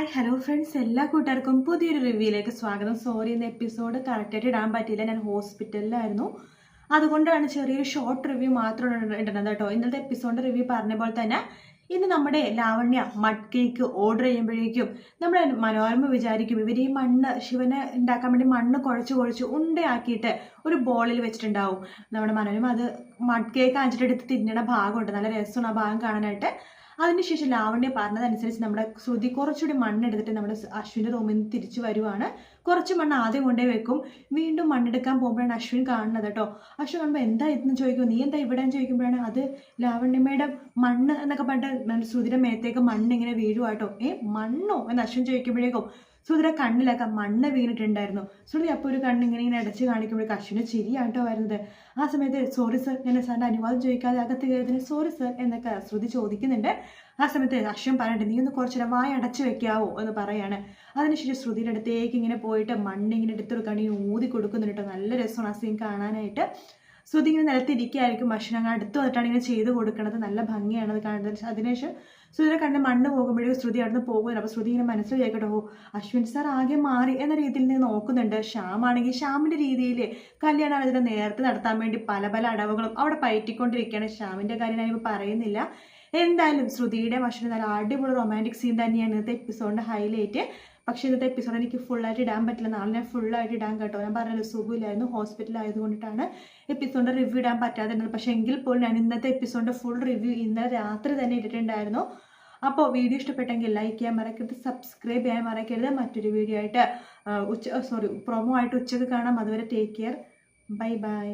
Hi hello friends എല്ലാ കൂട്ടുകാർക്കും പുതിയൊരു റിവ്യൂയിലേക്ക് സ്വാഗതം. സോറി ഇന്ന് എപ്പിസോഡ് കറക്റ്റായിട്ട് ഇടാൻ പറ്റിയില്ല. ഞാൻ ഹോസ്പിറ്റലിലായിരുന്നു അതുകൊണ്ടാണ് ചെറിയൊരു ഷോർട്ട് റിവ്യൂ മാത്രം ഇടുന്നത് കേട്ടോ. ഇന്നത്തെ എപ്പിസോഡിന്റെ റിവ്യൂ പറഞ്ഞ പോലെ തന്നെ ഇന്ന് നമ്മുടെ ലാവണ്യ മഡ് കേക്ക് ഓർഡർ ചെയ്യുമ്പോഴേക്കും നമ്മുടെ മനോരമ വിചാരിക്കും ഇവർ ഈ മണ്ണ് ശിവനെ ഉണ്ടാക്കാൻ വേണ്ടി മണ്ണ് കുഴച്ച് കുഴച്ച് ഉണ്ടയാക്കിയിട്ട് ഒരു ബോളിൽ വെച്ചിട്ടുണ്ടാവും. നമ്മുടെ മനോരമ അത് മഡ് കേക്ക് അഞ്ചിട്ട് എടുത്ത് തിന്നണ ഭാഗമുണ്ട്. നല്ല രസമാണ് ആ ഭാഗം കാണാനായിട്ട്. അതിനുശേഷം ലാവണ്യ പറഞ്ഞതനുസരിച്ച് നമ്മുടെ ശ്രുതി കുറച്ചുകൂടി മണ്ണെടുത്തിട്ട് നമ്മുടെ അശ്വിന്റെ റൂമിൽ നിന്ന് തിരിച്ചു വരുവാണ്. കുറച്ച് മണ്ണ് ആദ്യം കൊണ്ടേ വെക്കും. വീണ്ടും മണ്ണെടുക്കാൻ പോകുമ്പോഴാണ് അശ്വിൻ കാണുന്നത് കേട്ടോ. അശ്വിൻ കാണുമ്പോൾ എന്താ ഇതെന്ന് ചോദിക്കും? നീ എന്താ ഇവിടെ എന്ന് ചോദിക്കുമ്പോഴാണ് അത് ലാവണ്യമ്മയുടെ മണ്ണ് എന്നൊക്കെ പറഞ്ഞിട്ട് ശ്രുതിയുടെ മേത്തേക്ക് മണ്ണ് ഇങ്ങനെ വീഴുവാട്ടോ ഏ മണ്ണോ? എന്ന് അശ്വിൻ ചോദിക്കുമ്പോഴേക്കും ശ്രുതിയുടെ കണ്ണിലൊക്കെ മണ്ണ് വീണിട്ടുണ്ടായിരുന്നു. സുധി അപ്പോൾ ഒരു കണ്ണ് ഇങ്ങനെ ഇങ്ങനെ അടച്ച് കാണിക്കുമ്പോഴേക്കും അശ്വിന് ചിരിയാട്ടോ വരുന്നത്. ആ സമയത്ത് സോറി സർ ഞാൻ സാറിന്റെ അനുവാദം ചോദിക്കാതെ അകത്ത് കയറിയതിന് സോറി സർ എന്നൊക്കെ ശ്രുതി ചോദിക്കുന്നുണ്ട്. ആ സമയത്ത് അശ്വൻ പറഞ്ഞിട്ട് നീ ഒന്ന് കുറച്ചു നേരം വായ അടച്ചു വെക്കാവോ? എന്ന് പറയാണ്. അതിനുശേഷം ശ്രുതിയുടെ അടുത്തേക്ക് ഇങ്ങനെ പോയിട്ട് മണ്ണ് ഇങ്ങനെ എടുത്തെടുക്കാണ്ട് ഇങ്ങനെ ഊതി കൊടുക്കുന്നുണ്ട് നല്ല രസമാണ് ആ സീൻ കാണാനായിട്ട്. ശ്രുതി ഇങ്ങനെ നിലത്തിരിക്കുകയായിരിക്കും. അശ്വിൻ അങ്ങനെ അടുത്ത് വന്നിട്ടാണ് ഇങ്ങനെ ചെയ്ത് കൊടുക്കുന്നത് നല്ല ഭംഗിയാണ് അത് കാണുന്നത്. അതിനുശേഷം ശ്രുതിയുടെ കണ്ട് മണ്ണ് പോകുമ്പോഴേക്കും ശ്രുതി അവിടുന്ന് പോകുന്നില്ല അപ്പോൾ ശ്രുതി ഇങ്ങനെ മനസ്സിൽ വിചാരിക്കട്ടെ ഓ അശ്വിൻ സാർ ആകെ മാറി എന്ന രീതിയിൽ നിന്ന് നോക്കുന്നുണ്ട്. ശ്യാം ആണെങ്കിൽ ശ്യാമിന്റെ രീതിയിൽ കല്യാണം ഇതിനെ നേരത്തെ നടത്താൻ വേണ്ടി പല പല അടവുകളും അവിടെ പയറ്റിക്കൊണ്ടിരിക്കുകയാണ്. ശ്യാമിന്റെ കാര്യം ഞാനിപ്പോൾ പറയുന്നില്ല. എന്തായാലും ശ്രുതിയുടെ അശ്വിന് നല്ല അടിപൊളി റൊമാന്റിക് സീൻ തന്നെയാണ് ഇന്നത്തെ എപ്പിസോഡിന്റെ ഹൈലൈറ്റ് പക്ഷേ ഇന്നത്തെ എപ്പിസോഡ് എനിക്ക് ഫുള്ളായിട്ട് ഇടാൻ പറ്റില്ല. നാളെ ഞാൻ ഫുള്ളായിട്ട് ഇടാൻ കേട്ടോ. ഞാൻ പറഞ്ഞത് സുഖമില്ലായിരുന്നു ഹോസ്പിറ്റലിൽ ആയതുകൊണ്ടിട്ടാണ് എപ്പിസോഡിന്റെ റിവ്യൂ ഇടാൻ പറ്റാതിരുന്നത്. പക്ഷേ എങ്കിൽ പോലും ഞാൻ ഇന്നത്തെ എപ്പിസോഡിന്റെ ഫുൾ റിവ്യൂ ഇന്നലെ രാത്രി തന്നെ ഇട്ടിട്ടുണ്ടായിരുന്നു. അപ്പോൾ വീഡിയോ ഇഷ്ടപ്പെട്ടെങ്കിൽ ലൈക്ക് ചെയ്യാൻ മറക്കരുത് സബ്സ്ക്രൈബ് ചെയ്യാൻ മറക്കരുത്. മറ്റൊരു വീഡിയോ ആയിട്ട് ഉച്ച സോറി പ്രൊമോ ആയിട്ട് ഉച്ചയ്ക്ക് കാണാം. അതുവരെ ടേക്ക് കെയർ ബൈ ബൈ